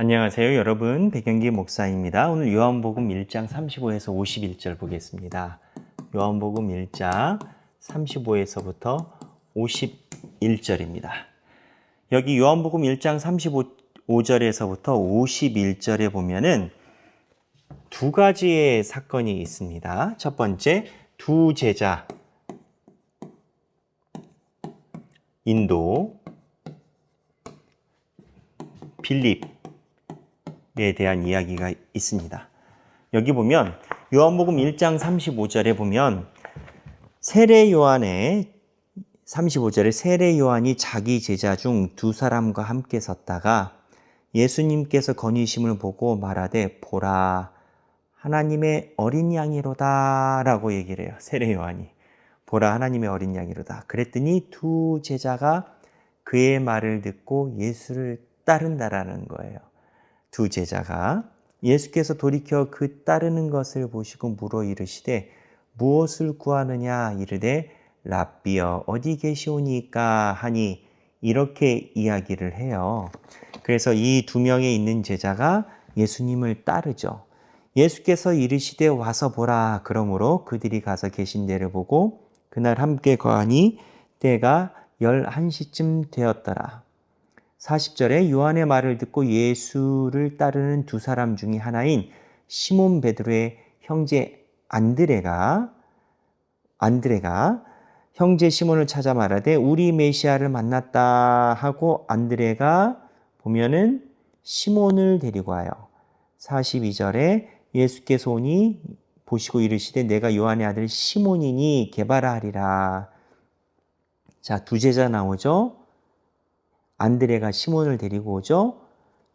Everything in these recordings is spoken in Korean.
안녕하세요, 여러분. 백영기 목사입니다. 오늘 요한복음 1장 35에서 51절 보겠습니다. 요한복음 1장 35에서부터 51절입니다. 여기 요한복음 1장 35절에서부터 51절에 보면은 두 가지의 사건이 있습니다. 첫 번째, 두 제자, 인도, 빌립, 에 대한 이야기가 있습니다. 여기 보면 요한복음 1장 35절에 보면 세례 요한의 35절에 세례 요한이 자기 제자 중 두 사람과 함께 섰다가 예수님께서 건의심을 보고 말하되 보라 하나님의 어린 양이로다라고 얘기를 해요. 세례 요한이 보라 하나님의 어린 양이로다. 그랬더니 두 제자가 그의 말을 듣고 예수를 따른다라는 거예요. 두 제자가 예수께서 돌이켜 그 따르는 것을 보시고 물어 이르시되 무엇을 구하느냐 이르되 랍비여 어디 계시오니까 하니 이렇게 이야기를 해요. 그래서 이 두 명에 있는 제자가 예수님을 따르죠. 예수께서 이르시되 와서 보라 그러므로 그들이 가서 계신 데를 보고 그날 함께 거하니 때가 11시쯤 되었더라. 40절에 요한의 말을 듣고 예수를 따르는 두 사람 중에 하나인 시몬 베드로의 형제 안드레가 안드레가 형제 시몬을 찾아 말하되 우리 메시아를 만났다 하고 안드레가 보면은 시몬을 데리고 와요. 42절에 예수께서 오니 보시고 이르시되 내가 요한의 아들 시몬이니 개발하리라. 자, 두 제자 나오죠? 안드레가 시몬을 데리고 오죠.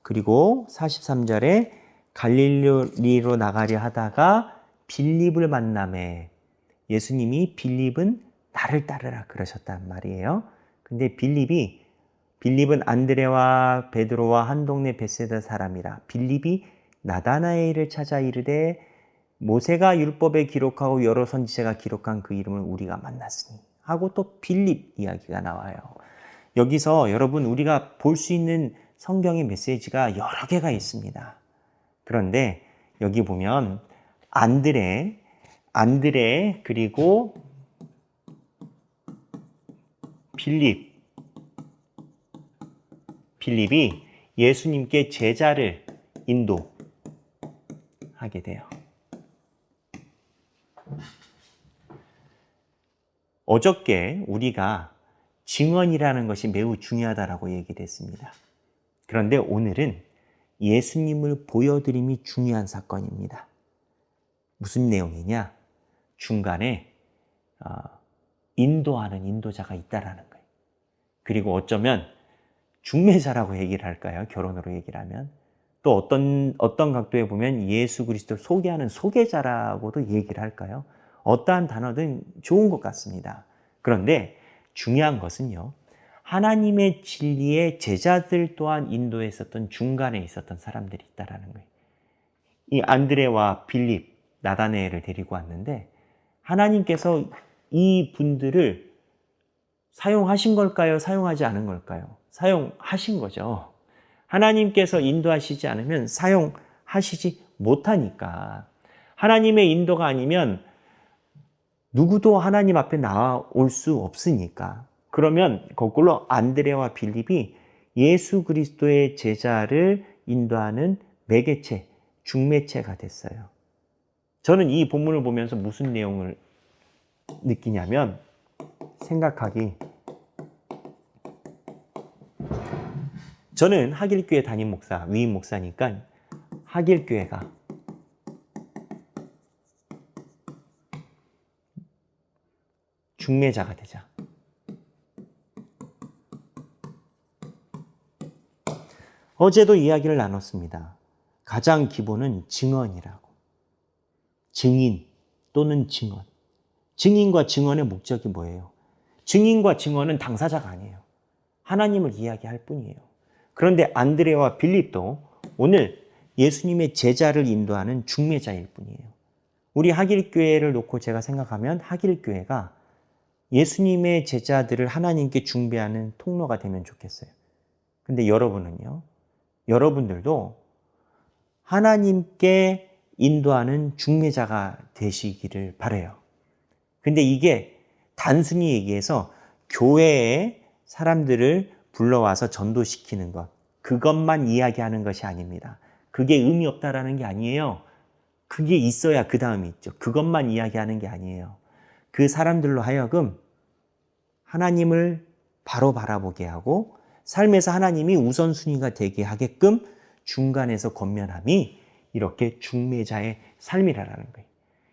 그리고 43절에 갈릴리로 나가려 하다가 빌립을 만남에 예수님이 빌립은 나를 따르라 그러셨단 말이에요. 근데 빌립이 빌립은 안드레와 베드로와 한 동네 베세다 사람이라 빌립이 나다나엘을 찾아 이르되 모세가 율법에 기록하고 여러 선지자가 기록한 그 이름을 우리가 만났으니 하고 또 빌립 이야기가 나와요. 여기서 여러분 우리가 볼 수 있는 성경의 메시지가 여러 개가 있습니다. 그런데 여기 보면 안드레, 안드레 그리고 빌립, 빌립이 예수님께 제자를 인도하게 돼요. 어저께 우리가 증언이라는 것이 매우 중요하다라고 얘기를 했습니다. 그런데 오늘은 예수님을 보여드림이 중요한 사건입니다. 무슨 내용이냐? 중간에 어, 인도하는 인도자가 있다라는 거예요. 그리고 어쩌면 중매자라고 얘기를 할까요? 결혼으로 얘기를 하면 또 어떤 어떤 각도에 보면 예수 그리스도를 소개하는 소개자라고도 얘기를 할까요? 어떠한 단어든 좋은 것 같습니다. 그런데 중요한 것은요. 하나님의 진리의 제자들 또한 인도에 있었던 중간에 있었던 사람들이 있다라는 거예요. 이 안드레와 빌립, 나다네를 데리고 왔는데 하나님께서 이 분들을 사용하신 걸까요? 사용하지 않은 걸까요? 사용하신 거죠. 하나님께서 인도하시지 않으면 사용하시지 못하니까. 하나님의 인도가 아니면 누구도 하나님 앞에 나올 수 없으니까. 그러면 거꾸로 안드레와 빌립이 예수 그리스도의 제자를 인도하는 매개체, 중매체가 됐어요. 저는 이 본문을 보면서 무슨 내용을 느끼냐면 생각하기 저는 하길교회 담임 목사, 위임 목사니까 하길교회가 중매자가 되자. 어제도 이야기를 나눴습니다. 가장 기본은 증언이라고. 증인 또는 증언. 증인과 증언의 목적이 뭐예요? 증인과 증언은 당사자가 아니에요. 하나님을 이야기할 뿐이에요. 그런데 안드레와 빌립도 오늘 예수님의 제자를 인도하는 중매자일 뿐이에요. 우리 하길교회를 놓고 제가 생각하면 하길교회가 예수님의 제자들을 하나님께 중배하는 통로가 되면 좋겠어요. 근데 여러분은요, 여러분들도 하나님께 인도하는 중매자가 되시기를 바래요. 근데 이게 단순히 얘기해서 교회에 사람들을 불러와서 전도시키는 것, 그것만 이야기하는 것이 아닙니다. 그게 의미 없다라는 게 아니에요. 그게 있어야 그 다음이 있죠. 그것만 이야기하는 게 아니에요. 그 사람들로 하여금 하나님을 바로 바라보게 하고 삶에서 하나님이 우선순위가 되게 하게끔 중간에서 건면함이 이렇게 중매자의 삶이라는 거예요.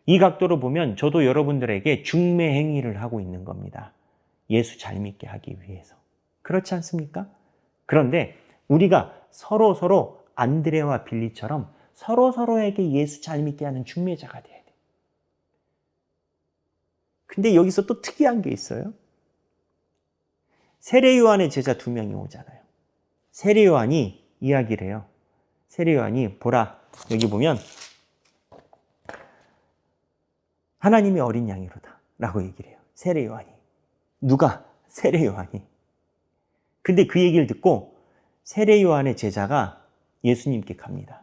이 각도로 보면 저도 여러분들에게 중매 행위를 하고 있는 겁니다. 예수 잘 믿게 하기 위해서. 그렇지 않습니까? 그런데 우리가 서로 서로 안드레와 빌리처럼 서로 서로에게 예수 잘 믿게 하는 중매자가 돼야 돼. 근데 여기서 또 특이한 게 있어요. 세례 요한의 제자 두 명이 오잖아요. 세례 요한이 이야기를 해요. 세례 요한이 보라 여기 보면 하나님이 어린 양이로다 라고 얘기를 해요. 세례 요한이 누가 세례 요한이 근데 그 얘기를 듣고 세례 요한의 제자가 예수님께 갑니다.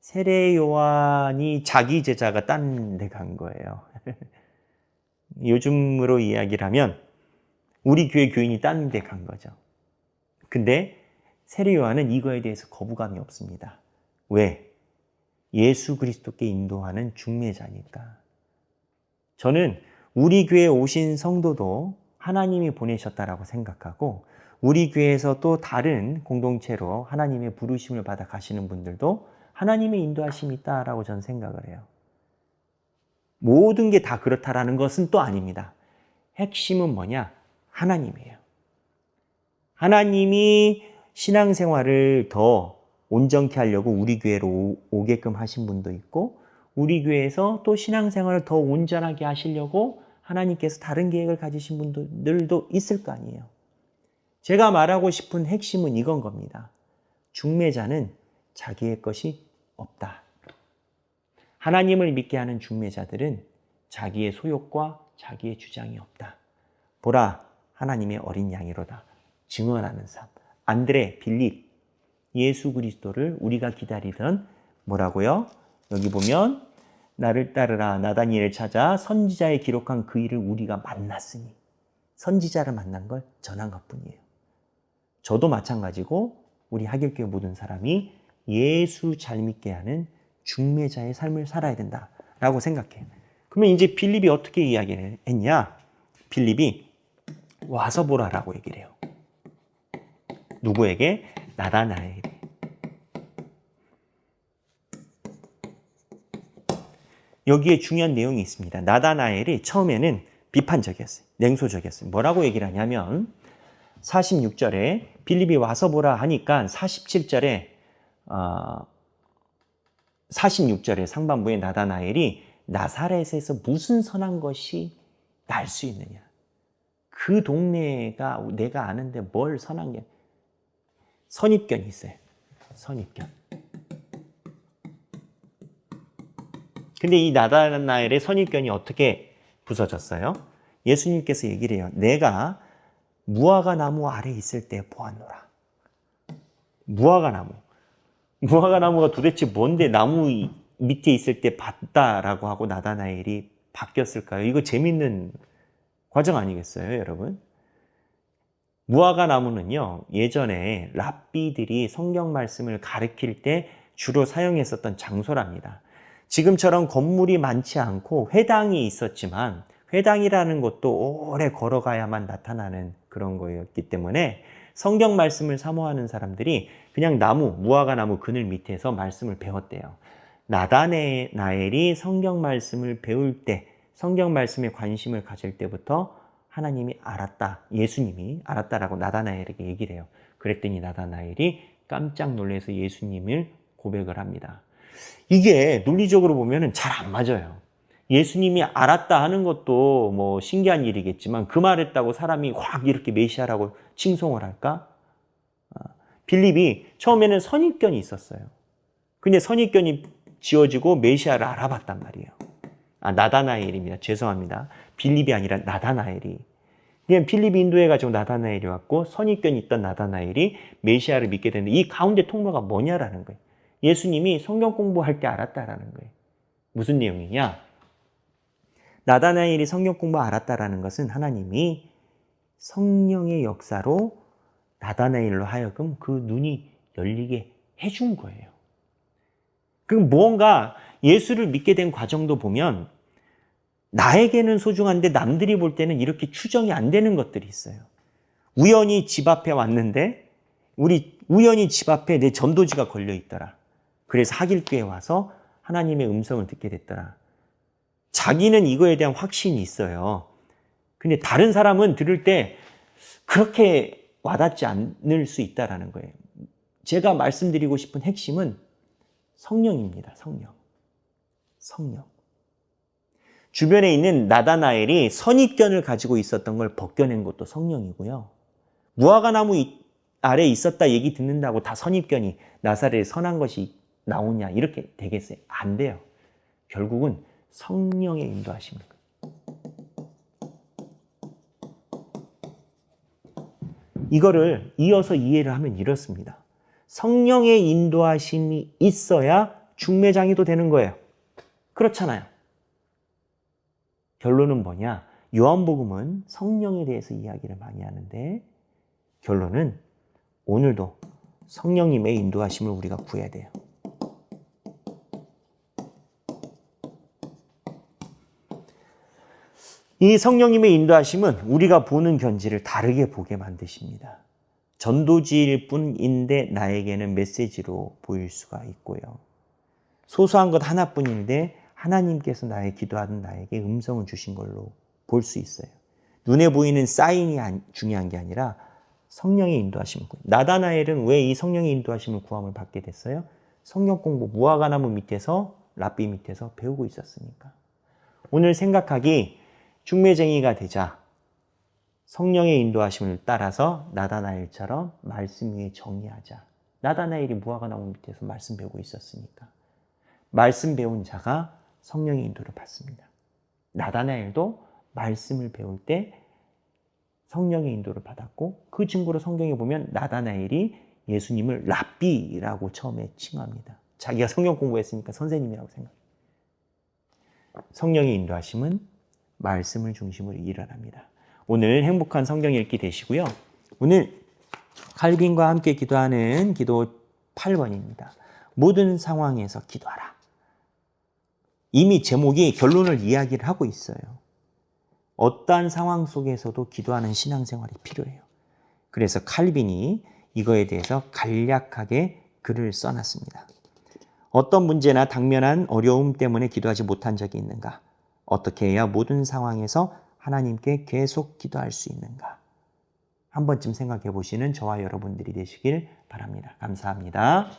세례 요한이 자기 제자가 딴 데 간 거예요. 요즘으로 이야기를 하면 우리 교회 교인이 딴데간 거죠. 근데 세례 요한은 이거에 대해서 거부감이 없습니다. 왜? 예수 그리스도께 인도하는 중매자니까. 저는 우리 교회에 오신 성도도 하나님이 보내셨다라고 생각하고 우리 교회에서 또 다른 공동체로 하나님의 부르심을 받아 가시는 분들도 하나님의 인도하심이 있다라고 저는 생각을 해요. 모든 게 다 그렇다라는 것은 또 아닙니다. 핵심은 뭐냐? 하나님이에요. 하나님이 신앙생활을 더 온전케 하려고 우리 교회로 오게끔 하신 분도 있고 우리 교회에서 또 신앙생활을 더 온전하게 하시려고 하나님께서 다른 계획을 가지신 분들도 있을 거 아니에요. 제가 말하고 싶은 핵심은 이건 겁니다. 중매자는 자기의 것이 없다. 하나님을 믿게 하는 중매자들은 자기의 소욕과 자기의 주장이 없다. 보라, 하나님의 어린 양이로다. 증언하는 삶. 안드레, 빌립, 예수 그리스도를 우리가 기다리던 뭐라고요? 여기 보면 나를 따르라 나다니엘을 찾아 선지자에 기록한 그 일을 우리가 만났으니 선지자를 만난 걸 전한 것뿐이에요. 저도 마찬가지고 우리 하길교회 모든 사람이 예수 잘 믿게 하는 중매자의 삶을 살아야 된다라고 생각해요. 그러면 이제 빌립이 어떻게 이야기를 했냐? 빌립이 와서 보라라고 얘기를 해요. 누구에게? 나다나엘이. 여기에 중요한 내용이 있습니다. 나다나엘이 처음에는 비판적이었어요. 냉소적이었어요. 뭐라고 얘기를 하냐면 46절에 빌립이 와서 보라 하니까 47절에 어, 46절에 상반부에 나다나엘이 나사렛에서 무슨 선한 것이 날 수 있느냐. 그 동네가 내가 아는데 뭘 선한 게 선입견이 있어요. 선입견. 근데 이 나다나엘의 선입견이 어떻게 부서졌어요? 예수님께서 얘기를 해요. 내가 무화과 나무 아래 있을 때 보았노라. 무화과 나무. 무화과 나무가 도대체 뭔데 나무 밑에 있을 때 봤다라고 하고 나다나엘이 바뀌었을까요? 이거 재밌는 과정 아니겠어요, 여러분? 무화과 나무는요, 예전에 랍비들이 성경 말씀을 가르칠 때 주로 사용했었던 장소랍니다. 지금처럼 건물이 많지 않고 회당이 있었지만 회당이라는 것도 오래 걸어가야만 나타나는 그런 거였기 때문에 성경 말씀을 사모하는 사람들이 그냥 나무, 무화과 나무 그늘 밑에서 말씀을 배웠대요. 나다나엘이 성경 말씀을 배울 때, 성경 말씀에 관심을 가질 때부터 하나님이 알았다, 예수님이 알았다라고 나다나엘에게 얘기를 해요. 그랬더니 나다나엘이 깜짝 놀라서 예수님을 고백을 합니다. 이게 논리적으로 보면 잘 안 맞아요. 예수님이 알았다 하는 것도 뭐 신기한 일이겠지만 그 말했다고 사람이 확 이렇게 메시아라고 칭송을 할까? 아, 빌립이 처음에는 선입견이 있었어요. 근데 선입견이 지어지고 메시아를 알아봤단 말이에요. 아, 나다나엘입니다. 죄송합니다. 빌립이 아니라 나다나엘이. 그냥 필립이 인도해가지고 나다나엘이 왔고 선입견이 있던 나다나엘이 메시아를 믿게 되는데 이 가운데 통로가 뭐냐라는 거예요. 예수님이 성경 공부할 때 알았다라는 거예요. 무슨 내용이냐? 나다나엘이 성경 공부 알았다라는 것은 하나님이 성령의 역사로 나다나엘로 하여금 그 눈이 열리게 해준 거예요. 그럼 무언가 예수를 믿게 된 과정도 보면 나에게는 소중한데 남들이 볼 때는 이렇게 추정이 안 되는 것들이 있어요. 우연히 집 앞에 왔는데 우리 우연히 집 앞에 내 전도지가 걸려 있더라. 그래서 하길교에 와서 하나님의 음성을 듣게 됐더라. 자기는 이거에 대한 확신이 있어요. 근데 다른 사람은 들을 때 그렇게 와닿지 않을 수 있다라는 거예요. 제가 말씀드리고 싶은 핵심은 성령입니다. 성령. 성령. 주변에 있는 나다나엘이 선입견을 가지고 있었던 걸 벗겨낸 것도 성령이고요. 무화과 나무 아래 있었다 얘기 듣는다고 다 선입견이 나사렛에 선한 것이 나오냐 이렇게 되겠어요? 안 돼요. 결국은 성령의 인도하십니다. 이거를 이어서 이해를 하면 이렇습니다. 성령의 인도하심이 있어야 중매장이도 되는 거예요. 그렇잖아요. 결론은 뭐냐? 요한복음은 성령에 대해서 이야기를 많이 하는데 결론은 오늘도 성령님의 인도하심을 우리가 구해야 돼요. 이 성령님의 인도하심은 우리가 보는 견지를 다르게 보게 만드십니다. 전도지일 뿐인데 나에게는 메시지로 보일 수가 있고요. 소소한 것 하나뿐인데 하나님께서 나의 기도하는 나에게 음성을 주신 걸로 볼 수 있어요. 눈에 보이는 사인이 중요한 게 아니라 성령의 인도하심을 나다나엘은 왜 이 성령의 인도하심을 구함을 받게 됐어요? 성경 공부 무화과나무 밑에서 랍비 밑에서 배우고 있었으니까. 오늘 생각하기 중매쟁이가 되자 성령의 인도하심을 따라서 나다나엘처럼 말씀 위에 정의하자. 나다나엘이 무화과나무 밑에서 말씀 배우고 있었으니까. 말씀 배운 자가 성령의 인도를 받습니다. 나다나엘도 말씀을 배울 때 성령의 인도를 받았고 그 증거로 성경에 보면 나다나엘이 예수님을 랍비라고 처음에 칭합니다. 자기가 성경 공부했으니까 선생님이라고 생각합니다. 성령의 인도하심은 말씀을 중심으로 일어납니다. 오늘 행복한 성경 읽기 되시고요. 오늘 칼빈과 함께 기도하는 기도 8번입니다. 모든 상황에서 기도하라. 이미 제목이 결론을 이야기를 하고 있어요. 어떠한 상황 속에서도 기도하는 신앙생활이 필요해요. 그래서 칼빈이 이거에 대해서 간략하게 글을 써놨습니다. 어떤 문제나 당면한 어려움 때문에 기도하지 못한 적이 있는가? 어떻게 해야 모든 상황에서 하나님께 계속 기도할 수 있는가? 한 번쯤 생각해 보시는 저와 여러분들이 되시길 바랍니다. 감사합니다.